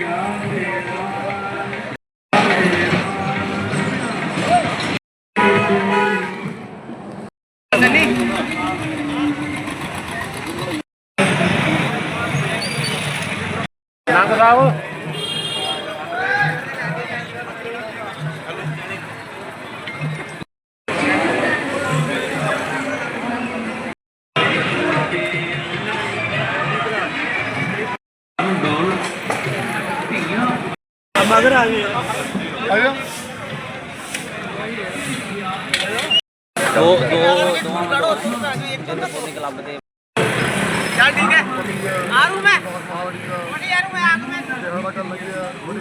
Yeah. ਮਗਰ ਆ ਗਏ। ਦੋ ਦੋ ਦੋਵਾਂ ਦੇ ਕਲੱਬ ਦੇ ਜਿਹੜਾ ਦਾ ਕਰ ਲੱਗੇ ਆ ਬੜੀ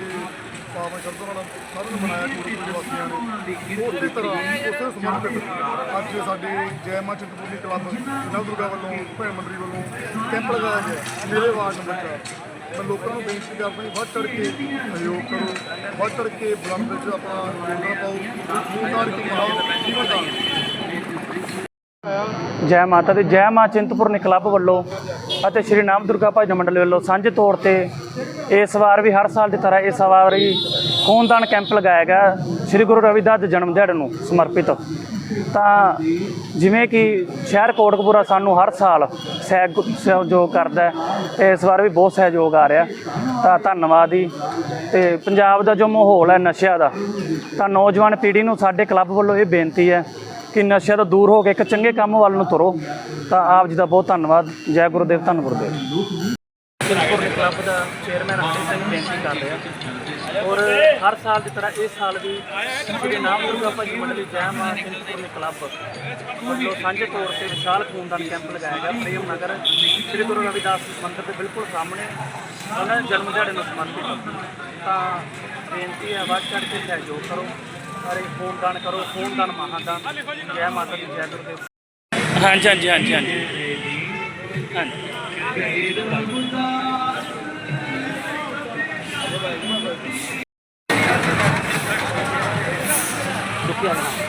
ਪਾਵਨ ਸ਼ਬਦਾਂ ਨਾਲ ਸਾਰਿਆਂ ਨੂੰ ਬਣਾਇਆ ਪੂਰੀ ਪੂਰੀ ਵਾਸੀਆਂ ਨੇ ਉਸੇ ਤਰ੍ਹਾਂ ਉਸੇ ਸਮਰਪਿਤ ਅੱਜ ਸਾਡੇ ਜੈ ਮਾਂ ਚਿੰਤਪੁਰਨੀ ਕਲੱਬ ਨਵ ਦੁਰਗਾ ਵੱਲੋਂ ਭੈਣ ਮੰਡਲੀ ਵੱਲੋਂ ਕੈਂਪ ਲਗਾਇਆ ਗਿਆ। ਮੇਰੇ ਵਾਰਡ ਨੰਬਰ 4 ਮੈਂ ਲੋਕਾਂ ਨੂੰ ਬੇਨਤੀ ਕਰਦਾ ਹਾਂ ਵੱਧ ਚੜ ਕੇ ਸਹਿਯੋਗ ਕਰੋ, ਵੱਧ ਚੜ ਕੇ ਬਲੰਦ ਵਿੱਚ ਆਪਣਾ ਯੋਗਦਾਨ ਪਾਓ ਖੂਨਦਾਨ ਕੀ ਮਹਾਨ ਜੀਵਨ ਦਾਨ ਜੈ ਮਾਤਾ ਦੀ, ਜੈ ਮਾਂ ਚਿੰਤਪੁਰਨੀ ਕਲੱਬ ਵੱਲੋਂ ਅਤੇ ਸ਼੍ਰੀ ਨਾਮ ਦੁਰਗਾ ਭਾਜਨ ਮੰਡਲ ਵੱਲੋਂ ਸਾਂਝੇ ਤੌਰ ਤੇ ਇਸ ਵਾਰ ਵੀ ਹਰ ਸਾਲ ਦੀ ਤਰ੍ਹਾਂ ਇਸ ਵਾਰ ਵੀ ਖੂਨਦਾਨ ਕੈਂਪ ਲਗਾਇਆ ਗਿਆ। ਸ਼੍ਰੀ ਗੁਰੂ ਰਵਿਦਾਸ ਦੇ ਜਨਮ ਦਿਹਾੜੇ ਨੂੰ ਸਮਰਪਿਤ। ਤਾਂ ਜਿਵੇਂ ਕਿ ਸ਼ਹਿਰ ਕੋਟਕਪੂਰਾ ਸਾਨੂੰ ਹਰ ਸਾਲ ਸਹਿ- ਸਹਿਯੋਗ ਕਰਦਾ ਹੈ ਤੇ ਇਸ ਵਾਰ ਵੀ ਬਹੁਤ ਸਹਿਯੋਗ ਆ ਰਿਹਾ ਤਾਂ ਧੰਨਵਾਦ ਜੀ ਤੇ ਪੰਜਾਬ ਦਾ ਜੋ ਮਾਹੌਲ ਹੈ ਨਸ਼ਿਆਂ ਦਾ ਤਾਂ ਨੌਜਵਾਨ ਪੀੜ੍ਹੀ ਨੂੰ ਸਾਡੇ ਕਲੱਬ ਵੱਲੋਂ ਇਹ ਬੇਨਤੀ ਹੈ ਕਿ ਨਸ਼ਿਆਂ ਤੋਂ ਦੂਰ ਹੋ ਕੇ ਇੱਕ ਚੰਗੇ ਕੰਮ ਵੱਲ ਨੂੰ ਤੁਰੋ ਤਾਂ ਆਪ ਜੀ ਦਾ ਬਹੁਤ ਧੰਨਵਾਦ ਜੈ ਗੁਰਦੇਵ ਧੰਨ ਗੁਰਦੇਵ ਕਲੱਬ ਦਾ ਚੇਅਰਮੈਨ ਅਮਰਿਤ ਸਿੰਘ ਬੇਨਤੀ ਕਰ ਰਿਹਾ ਔਰ ਹਰ ਸਾਲ ਦੀ ਤਰ੍ਹਾਂ ਇਸ ਸਾਲ ਵੀ ਸ੍ਰੀ ਨਾਮ ਦੁਰਗਾ ਭਾਜੀ ਮੰਡਲੀ ਜੈ ਮਾਂ ਚਿੰਤਪੁਰਨੀ ਕਲੱਬ ਵੱਲੋਂ ਸਾਂਝੇ ਤੌਰ ਤੇ ਵਿਸ਼ਾਲ ਖੂਨਦਾਨ ਕੈਂਪ ਲਗਾਇਆ ਗਿਆ। ਪ੍ਰੇਮ ਨਗਰ ਸ੍ਰੀ ਗੁਰੂ ਰਵਿਦਾਸ ਮੰਦਿਰ ਦੇ ਬਿਲਕੁਲ ਸਾਹਮਣੇ ਉਹਨਾਂ ਦੇ ਜਨਮ ਦਿਹਾੜੇ ਨੂੰ ਸਮਰਪਿਤ ਤਾਂ ਬੇਨਤੀ ਹੈ ਵੱਧ ਚੜ੍ਹ ਕੇ ਸਹਿਯੋਗ ਕਰੋ। ਅਰੇ ਖੂਨਦਾਨ ਕਰੋ ਖੂਨਦਾਨ ਮਹਾਦਾਨ। ਜੈ ਮਾਤਾ ਦੀ ਜੈ ਗੁਰਦੇਵ। ਹਾਂਜੀ ਹਾਂਜੀ ਹਾਂਜੀ ਹਾਂਜੀ। ਹਾਂਜੀ। ਮੈਂ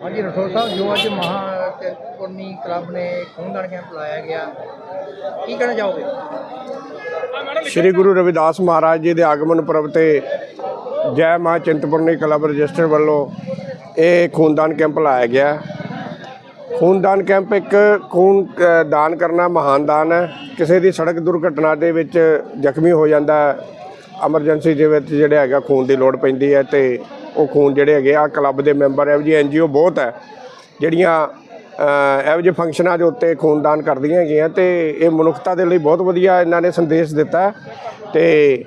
ਹਾਂਜੀ ਰਸੋਲ ਸਾਹਿਬ, ਜੋ ਅੱਜ ਮਹਾ ਚਿੰਤਪੁਰਨੀ ਕਲੱਬ ਨੇ ਖੂਨਦਾਨ ਕੈਂਪ ਲਾਇਆ ਗਿਆ, ਕੀ ਕਹਿਣਾ ਚਾਹੋਗੇ? ਸ੍ਰੀ ਗੁਰੂ ਰਵਿਦਾਸ ਮਹਾਰਾਜ ਜੀ ਦੇ ਆਗਮਨ ਪੁਰਬ ਤੇ ਜੈ ਮਾਂ ਚਿੰਤਪੁਰਨੀ ਕਲੱਬ ਰਜਿਸਟਰ ਵੱਲੋਂ ਇਹ ਖੂਨਦਾਨ ਕੈਂਪ ਲਾਇਆ ਗਿਆ। ਖੂਨਦਾਨ ਕੈਂਪ ਇੱਕ ਖੂਨ ਦਾਨ ਕਰਨਾ ਮਹਾਨ ਦਾਨ ਹੈ। ਕਿਸੇ ਦੀ ਸੜਕ ਦੁਰਘਟਨਾ ਦੇ ਵਿੱਚ ਜ਼ਖਮੀ ਹੋ ਜਾਂਦਾ ਐਮਰਜੈਂਸੀ ਦੇ ਵਿੱਚ ਜਿਹੜਾ ਹੈਗਾ ਖੂਨ ਦੀ ਲੋੜ ਪੈਂਦੀ ਹੈ ਤੇ ਉਹ ਖੂਨ ਜਿਹੜੇ ਹੈਗੇ ਆ ਕਲੱਬ ਦੇ ਮੈਂਬਰ ਇਹੋ ਜੀ ਐਨਜੀਓ ਬਹੁਤ ਹੈ, ਜਿਹੜੀਆਂ ਇਹੋ ਜਿਹੇ ਫੰਕਸ਼ਨਾਂ ਦੇ ਉੱਤੇ ਖੂਨਦਾਨ ਕਰਦੀਆਂ ਹੈਗੀਆਂ ਤੇ ਇਹ ਮਨੁੱਖਤਾ ਦੇ ਲਈ ਬਹੁਤ ਵਧੀਆ ਇਹਨਾਂ ਨੇ ਸੰਦੇਸ਼ ਦਿੱਤਾ ਹੈ ਤੇ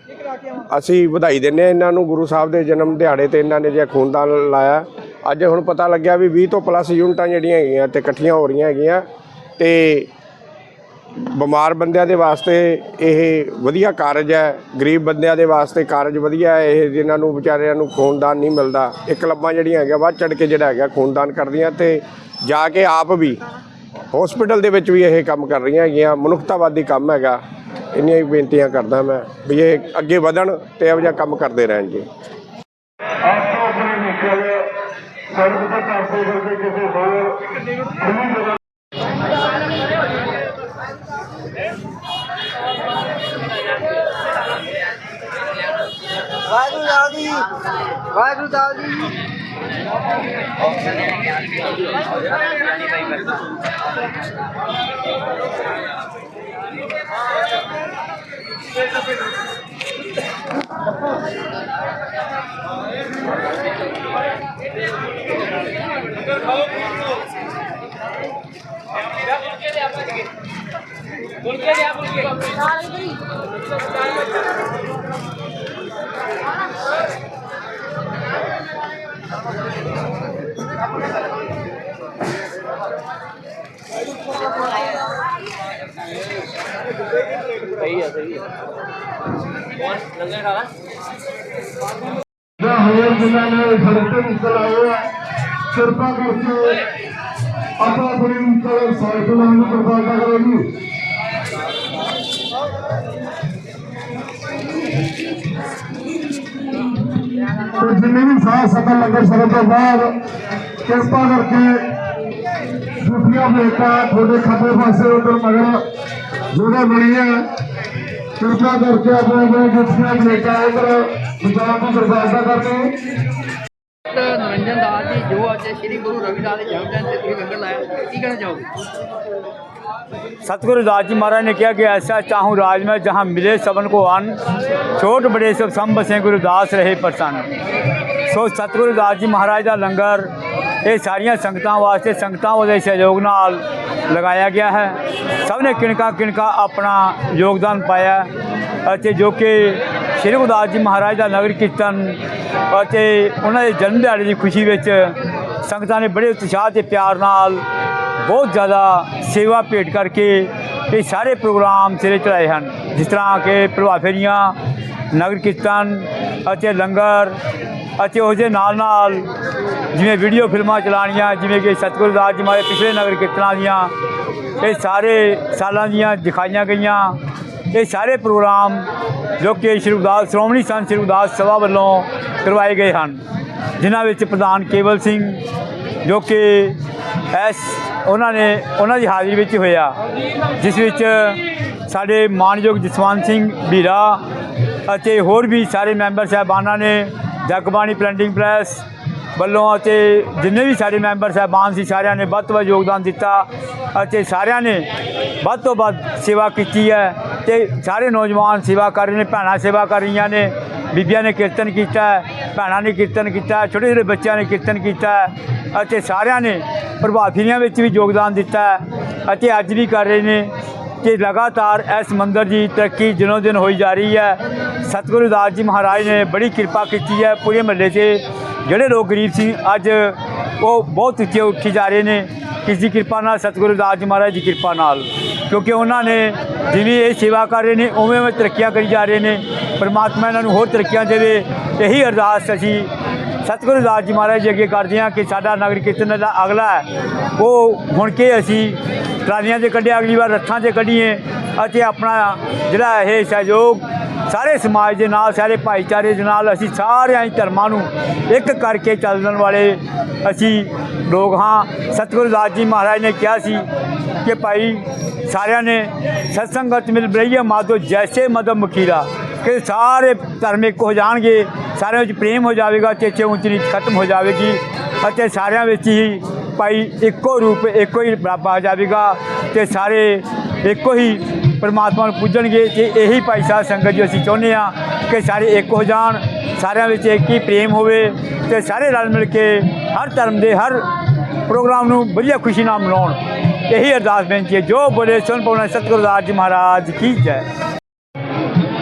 ਅਸੀਂ ਵਧਾਈ ਦਿੰਦੇ ਹਾਂ ਇਹਨਾਂ ਨੂੰ, ਗੁਰੂ ਸਾਹਿਬ ਦੇ ਜਨਮ ਦਿਹਾੜੇ ਤੇ ਇਹਨਾਂ ਨੇ ਜੇ ਖੂਨਦਾਨ ਲਾਇਆ। ਅੱਜ ਹੁਣ ਪਤਾ ਲੱਗਿਆ ਵੀ 20 ਤੋਂ ਪਲੱਸ ਯੂਨਿਟਾਂ ਜਿਹੜੀਆਂ ਹੈਗੀਆਂ ਤੇ ਇਕੱਠੀਆਂ ਹੋ ਰਹੀਆਂ ਹੈਗੀਆਂ ਤੇ ਬਿਮਾਰ ਬੰਦਿਆਂ ਦੇ ਵਾਸਤੇ ਇਹ ਵਧੀਆ ਕਾਰਜ ਹੈ, ਗਰੀਬ ਬੰਦਿਆਂ ਦੇ ਵਾਸਤੇ ਕਾਰਜ ਵਧੀਆ ਹੈ, ਇਹ ਜਿਨ੍ਹਾਂ ਨੂੰ ਵਿਚਾਰਿਆਂ ਨੂੰ ਖੂਨਦਾਨ ਨਹੀਂ ਮਿਲਦਾ। ਇਹ ਕਲੱਬਾਂ ਜਿਹੜੀਆਂ ਹੈਗੀਆਂ, ਵੱਧ ਚੜ ਕੇ ਜਿਹੜਾ ਹੈਗਾ, ਖੂਨਦਾਨ ਕਰਦੀਆਂ ਤੇ ਜਾ ਕੇ ਆਪ ਵੀ ਹਸਪੀਟਲ ਦੇ ਵਿੱਚ ਵੀ ਇਹ ਕੰਮ ਕਰ ਰਹੀਆਂ ਹੈਗੀਆਂ। ਮਨੁੱਖਤਾਵਾਦੀ ਕੰਮ ਹੈਗਾ। ਇੰਨੀਆਂ ਹੀ ਬੇਨਤੀਆਂ ਕਰਦਾ ਮੈਂ ਵੀ ਇਹ ਅੱਗੇ ਵਧਣ ਤੇ ਇਹੋ ਜਿਹਾ ਕੰਮ ਕਰਦੇ ਰਹਿਣ ਜੀ। ਵਾਹਿਗੁਰੂ ਵਾਹਿਗੁਰੂ ਦਾਲ ਜੀ। ਜਾਂ ਹੋਰ ਜਿਨ੍ਹਾਂ ਨੇ ਸੜਕ ਤੇ ਨਿਕਲ ਆਏ ਆ ਕਿਰਪਾ ਕਰਕੇ ਆਪਣਾ ਆਪਣੀ ਨਿਕਲ ਸਾਈਕਲਾਂ ਨੂੰ ਕਿਰਪਾ ਕਰੋ ਜੀ ਤੇ ਜਿੰਨੇ ਵੀ ਸਾਹ ਸਫਲ ਲੰਗਰ ਛਕਣ ਤੋਂ ਬਾਅਦ ਕਿਰਪਾ ਕਰਕੇ ਜੁੱਤੀਆਂ ਬੇਟਾ ਤੁਹਾਡੇ ਖੱਬੇ ਪਾਸੇ ਉਧਰ ਮਗਰ ਜਗ੍ਹਾ ਬਣੀ ਹੈ ਕਿਰਪਾ ਕਰਕੇ ਆਪਣੇ ਆਪਣੇ ਜੁੱਤੀਆਂ ਬੇਟਾ ਉਧਰ ਬਚਾਅ ਦੀ ਦਰਵਾਜ਼ਾ ਕਰਦੇ ਨਰਿੰਜਨ ਦਾਸ ਜੀ ਜੋ ਅੱਜ ਸ੍ਰੀ ਗੁਰੂ ਰਵਿਦਾਸ ਦੇ ਜਨਮ ਦਿਨ ਤੇ ਤੁਸੀਂ ਲੰਗਰ ਲਾਇਆ ਕੀ ਕਹਿਣਾ ਚਾਹੋਗੇ सतगुरु दास जी महाराज ने किया कि ऐसा चाहूँ राज में जहाँ मिले सबन को अन्न छोट बड़े सब सम बसे गुरुदास ਰਹੇ ਪ੍ਰਸੰਨ ਸੋ ਸਤਿਗੁਰੂ ਦਾਸ ਜੀ ਮਹਾਰਾਜ ਦਾ ਲੰਗਰ ਇਹ ਸਾਰੀਆਂ ਸੰਗਤਾਂ ਵਾਸਤੇ ਸੰਗਤਾਂ ਉਹਦੇ ਸਹਿਯੋਗ ਨਾਲ ਲਗਾਇਆ ਗਿਆ ਹੈ। ਸਭ ਨੇ ਕਿਣਕਾ ਕਿਣਕਾ ਆਪਣਾ ਯੋਗਦਾਨ ਪਾਇਆ ਅਤੇ ਜੋ ਕਿ ਸ਼੍ਰੀ ਗੁਰਦਾਸ ਜੀ ਮਹਾਰਾਜ ਦਾ ਨਗਰ ਕੀਰਤਨ ਅਤੇ ਉਹਨਾਂ ਦੇ ਜਨਮ ਦਿਹਾੜੇ ਦੀ ਖੁਸ਼ੀ ਵਿੱਚ ਸੰਗਤਾਂ ਨੇ ਬੜੇ ਉਤਸ਼ਾਹ ਤੇ ਪਿਆਰ ਨਾਲ ਬਹੁਤ ਜ਼ਿਆਦਾ ਸੇਵਾ ਭੇਟ ਕਰਕੇ ਇਹ ਸਾਰੇ ਪ੍ਰੋਗਰਾਮ ਸਿਰੇ ਚੜਾਏ ਹਨ। ਜਿਸ ਤਰ੍ਹਾਂ ਕਿ ਪ੍ਰਭਾਤ ਫੇਰੀਆਂ, ਨਗਰ ਕੀਰਤਨ ਅਤੇ ਲੰਗਰ ਅਤੇ ਉਸ ਦੇ ਨਾਲ ਨਾਲ ਜਿਵੇਂ ਵੀਡੀਓ ਫਿਲਮਾਂ ਚਲਾਉਣੀਆਂ, ਜਿਵੇਂ ਕਿ ਸਤਿਗੁਰੂ ਦਾਸ ਜੀ ਮਾਰੇ ਪਿਛਲੇ ਨਗਰ ਕੀਰਤਨਾਂ ਦੀਆਂ, ਇਹ ਸਾਰੇ ਸਾਲਾਂ ਦੀਆਂ ਦਿਖਾਈਆਂ ਗਈਆਂ। ਇਹ ਸਾਰੇ ਪ੍ਰੋਗਰਾਮ ਜੋ ਕਿ ਸ਼੍ਰੀ ਗੁਰਦਾਸ, ਸ਼੍ਰੋਮਣੀ ਸੰਤ ਸ਼੍ਰੀ ਗੁਰਦਾਸ ਸਭਾ ਵੱਲੋਂ ਕਰਵਾਏ ਗਏ ਹਨ, ਜਿਨ੍ਹਾਂ ਵਿੱਚ ਪ੍ਰਧਾਨ ਕੇਵਲ ਸਿੰਘ ਜੋ ਕਿ ਐਸ ਉਹਨਾਂ ਨੇ, ਉਹਨਾਂ ਦੀ ਹਾਜ਼ਰੀ ਵਿੱਚ ਹੋਇਆ, ਜਿਸ ਵਿੱਚ ਸਾਡੇ ਮਾਨਯੋਗ ਜਸਵੰਤ ਸਿੰਘ ਵੀਰਾ ਅਤੇ ਹੋਰ ਵੀ ਸਾਰੇ ਮੈਂਬਰ ਸਾਹਿਬਾਨਾਂ ਨੇ ਜਗਬਾਣੀ ਪ੍ਰਿੰਟਿੰਗ ਪ੍ਰੈਸ ਵੱਲੋਂ ਅਤੇ ਜਿੰਨੇ ਵੀ ਸਾਡੇ ਮੈਂਬਰ ਸਾਹਿਬਾਨ ਸੀ, ਸਾਰਿਆਂ ਨੇ ਵੱਧ ਤੋਂ ਵੱਧ ਯੋਗਦਾਨ ਦਿੱਤਾ ਅਤੇ ਸਾਰਿਆਂ ਨੇ ਵੱਧ ਤੋਂ ਵੱਧ ਸੇਵਾ ਕੀਤੀ ਹੈ ਤੇ ਸਾਰੇ ਨੌਜਵਾਨ ਸੇਵਾ ਕਰ ਰਹੇ ਨੇ, ਭੈਣਾਂ ਸੇਵਾ ਕਰ ਰਹੀਆਂ ਨੇ, ਬੀਬੀਆਂ ਨੇ ਕੀਰਤਨ ਕੀਤਾ ਭੈਣਾਂ ਨੇ ਕੀਰਤਨ ਕੀਤਾ ਛੋਟੇ ਛੋਟੇ ਬੱਚਿਆਂ ਨੇ ਕੀਰਤਨ ਕੀਤਾ ਅਤੇ ਸਾਰਿਆਂ ਨੇ ਪ੍ਰਭਾਤ ਵਿੱਚ ਵੀ ਯੋਗਦਾਨ ਦਿੱਤਾ ਅਤੇ ਅੱਜ ਵੀ ਕਰ ਰਹੇ ਨੇ ਕਿ ਲਗਾਤਾਰ ਇਸ ਮੰਦਰ ਦੀ ਤਰੱਕੀ ਦਿਨੋ ਦਿਨ ਹੋਈ ਜਾ ਰਹੀ ਹੈ। ਸਤਿਗੁਰੂ ਦਾਸ ਜੀ ਮਹਾਰਾਜ ਨੇ ਬੜੀ ਕਿਰਪਾ ਕੀਤੀ ਹੈ, ਪੂਰੇ ਮਹੱਲੇ 'ਤੇ ਜਿਹੜੇ ਲੋਕ ਗਰੀਬ ਸੀ, ਅੱਜ ਉਹ ਬਹੁਤ ਉੱਚੇ ਉੱਠੀ ਜਾ ਰਹੇ ਨੇ। ਕਿਸ ਦੀ ਕਿਰਪਾ ਨਾਲ ਸਤਿਗੁਰੂ ਦਾਸ ਜੀ ਮਹਾਰਾਜ ਦੀ ਕਿਰਪਾ ਨਾਲ। ਕਿਉਂਕਿ ਉਹਨਾਂ ਨੇ ਜਿਵੇਂ ਇਹ ਸੇਵਾ ਕਰ ਰਹੇ ਨੇ, ਉਵੇਂ ਉਵੇਂ ਤਰੱਕੀਆਂ ਕਰੀ ਜਾ ਰਹੇ ਨੇ। ਪਰਮਾਤਮਾ ਇਹਨਾਂ ਨੂੰ ਹੋਰ ਤਰੱਕੀਆਂ ਦੇਵੇ। ਇਹੀ ਅਰਦਾਸ ਅਸੀਂ ਸਤਿਗੁਰੂ ਦਾਸ ਜੀ ਮਹਾਰਾਜ ਜੀ ਅੱਗੇ ਕਰਦੇ ਹਾਂ ਕਿ ਸਾਡਾ ਨਗਰ ਕੀਰਤਨ ਦਾ ਅਗਲਾ ਹੈ। ਉਹ ਹੁਣ ਕੇ ਅਸੀਂ ਟਰਾਲੀਆਂ 'ਤੇ ਕੱਢਿਆ, ਅਗਲੀ ਵਾਰ ਰੱਥਾਂ 'ਤੇ ਕੱਢੀਏ ਅਤੇ ਆਪਣਾ ਜਿਹੜਾ ਇਹ ਸਹਿਯੋਗ ਸਾਰੇ ਸਮਾਜ ਦੇ ਨਾਲ, ਸਾਰੇ ਭਾਈਚਾਰੇ ਦੇ ਨਾਲ ਅਸੀਂ ਸਾਰਿਆਂ ਹੀ ਧਰਮਾਂ ਨੂੰ ਇੱਕ ਕਰਕੇ ਚੱਲਣ ਵਾਲੇ ਅਸੀਂ ਲੋਕ ਹਾਂ। ਸਤਿਗੁਰੂ ਦਾਸ ਜੀ ਮਹਾਰਾਜ ਨੇ ਕਿਹਾ ਸੀ ਕਿ ਭਾਈ ਸਾਰਿਆਂ ਨੇ ਸਤਸੰਗਤ ਮਿਲ ਬਈਏ ਮਾਧੋ ਜੈਸੇ ਮਦਮ ਮਖੀਰਾ। ਕਿ ਸਾਰੇ ਧਰਮ ਇੱਕ ਹੋ ਜਾਣਗੇ, ਸਾਰਿਆਂ ਵਿੱਚ ਪ੍ਰੇਮ ਹੋ ਜਾਵੇਗਾ, ਚੇਚੇ ਉਂਚ ਨੀਚ ਖਤਮ ਹੋ ਜਾਵੇਗੀ ਅਤੇ ਸਾਰਿਆਂ ਵਿੱਚ ਹੀ ਭਾਈ ਇੱਕੋ ਰੂਪ, ਇੱਕੋ ਹੀ ਰੱਬ ਆ ਜਾਵੇਗਾ ਤੇ ਸਾਰੇ ਇੱਕੋ ਹੀ ਪਰਮਾਤਮਾ ਨੂੰ ਪੁੱਜਣਗੇ ਤੇ ਇਹੀ ਭਾਈ ਸਾਹਿਬ ਸੰਗਤ ਜੀ ਅਸੀਂ ਚਾਹੁੰਦੇ ਆ ਕਿ ਸਾਰੇ ਇੱਕ ਹੋ ਜਾਣ, ਸਾਰਿਆਂ ਵਿੱਚ ਇੱਕ ਹੀ ਪ੍ਰੇਮ ਹੋਵੇ ਤੇ ਸਾਰੇ ਰਲ ਮਿਲ ਕੇ ਹਰ ਧਰਮ ਦੇ ਹਰ ਪ੍ਰੋਗਰਾਮ ਨੂੰ ਵਧੀਆ ਖੁਸ਼ੀ ਨਾਲ ਮਨਾਉਣ। ਇਹੀ ਅਰਦਾਸ ਬੇਨਤੀ ਹੈ। ਜੋ ਬੋਲੇ ਸੁਣ ਪਉਣਾ ਸਤਿਗੁਰੂ ਦਾਸ ਜੀ ਮਹਾਰਾਜ ਕੀ ਜੈ।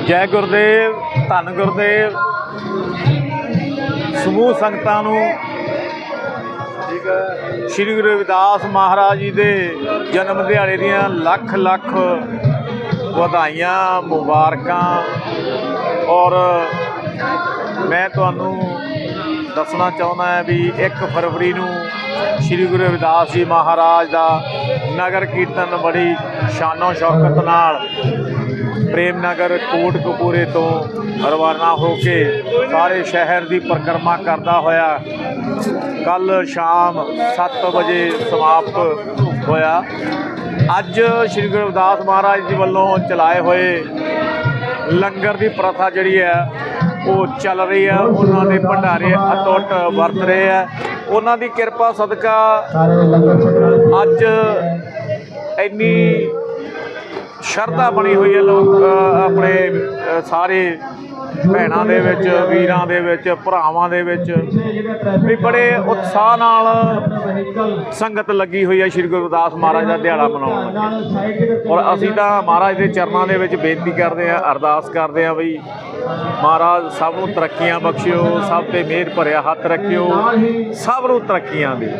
ਜੈ ਗੁਰਦੇਵ, ਧੰਨ ਗੁਰਦੇਵ। ਸਮੂਹ ਸੰਗਤਾਂ ਨੂੰ ਸ੍ਰੀ ਗੁਰੂ ਰਵਿਦਾਸ ਮਹਾਰਾਜ ਜੀ ਦੇ ਜਨਮ ਦਿਹਾੜੇ ਦੀਆਂ ਲੱਖ ਲੱਖ ਵਧਾਈਆਂ, ਮੁਬਾਰਕਾਂ ਔਰ ਮੈਂ ਤੁਹਾਨੂੰ ਦੱਸਣਾ ਚਾਹੁੰਦਾ ਹਾਂ ਵੀ 1 ਫਰਵਰੀ ਨੂੰ ਸ੍ਰੀ ਗੁਰੂ ਰਵਿਦਾਸ ਜੀ ਮਹਾਰਾਜ ਦਾ ਨਗਰ ਕੀਰਤਨ ਬੜੀ ਸ਼ਾਨੋ ਸ਼ੌਕਤ ਨਾਲ ਪ੍ਰੇਮ ਨਗਰ ਕੋਟ ਕੋਟਕਪੂਰੇ ਤੋਂ ਰਵਾਨਾ ਹੋ ਕੇ ਸਾਰੇ ਸ਼ਹਿਰ ਦੀ ਪਰਿਕਰਮਾ ਕਰਦਾ ਹੋਇਆ ਕੱਲ ਸ਼ਾਮ 7 ਵਜੇ ਸਮਾਪਤ ਹੋਇਆ। ਅੱਜ ਸ੍ਰੀ ਗੁਰੂ ਰਵਿਦਾਸ ਮਹਾਰਾਜ ਜੀ ਵੱਲੋਂ ਚਲਾਏ ਹੋਏ ਲੰਗਰ ਦੀ ਪ੍ਰਥਾ ਜਿਹੜੀ ਹੈ, ਉਹ ਚੱਲ ਰਹੀ ਹੈ। ਉਹਨਾਂ ਦੇ ਭੰਡਾਰੇ ਅਟੁੱਟ ਵਰਤ ਰਹੇ ਆ ਉਹਨਾਂ ਦੀ ਕਿਰਪਾ ਸਦਕਾ ਅੱਜ ਇੰਨੀ ਸ਼ਰਧਾ ਬਣੀ ਹੋਈ ਹੈ ਲੋਕ ਆਪਣੇ ਸਾਰੇ ਭੈਣਾਂ ਦੇ ਵਿੱਚ, ਵੀਰਾਂ ਦੇ ਵਿੱਚ, ਭਰਾਵਾਂ ਦੇ ਵਿੱਚ ਵੀ ਬੜੇ ਉਤਸ਼ਾਹ ਨਾਲ ਸੰਗਤ ਲੱਗੀ ਹੋਈ ਹੈ ਸ੍ਰੀ ਗੁਰੂ ਰਵਿਦਾਸ ਮਹਾਰਾਜ ਦਾ ਦਿਹਾੜਾ ਮਨਾਉਣ ਔਰ ਅਸੀਂ ਤਾਂ ਮਹਾਰਾਜ ਦੇ ਚਰਨਾਂ ਦੇ ਵਿੱਚ ਬੇਨਤੀ ਕਰਦੇ ਹਾਂ, ਅਰਦਾਸ ਕਰਦੇ ਹਾਂ ਵੀ ਮਹਾਰਾਜ ਸਭ ਨੂੰ ਤਰੱਕੀਆਂ ਬਖਸ਼ਿਓ, ਸਭ ਤੇ ਮਿਹਰ ਭਰਿਆ ਹੱਥ ਰੱਖਿਓ, ਸਭ ਨੂੰ ਤਰੱਕੀਆਂ ਦੇ।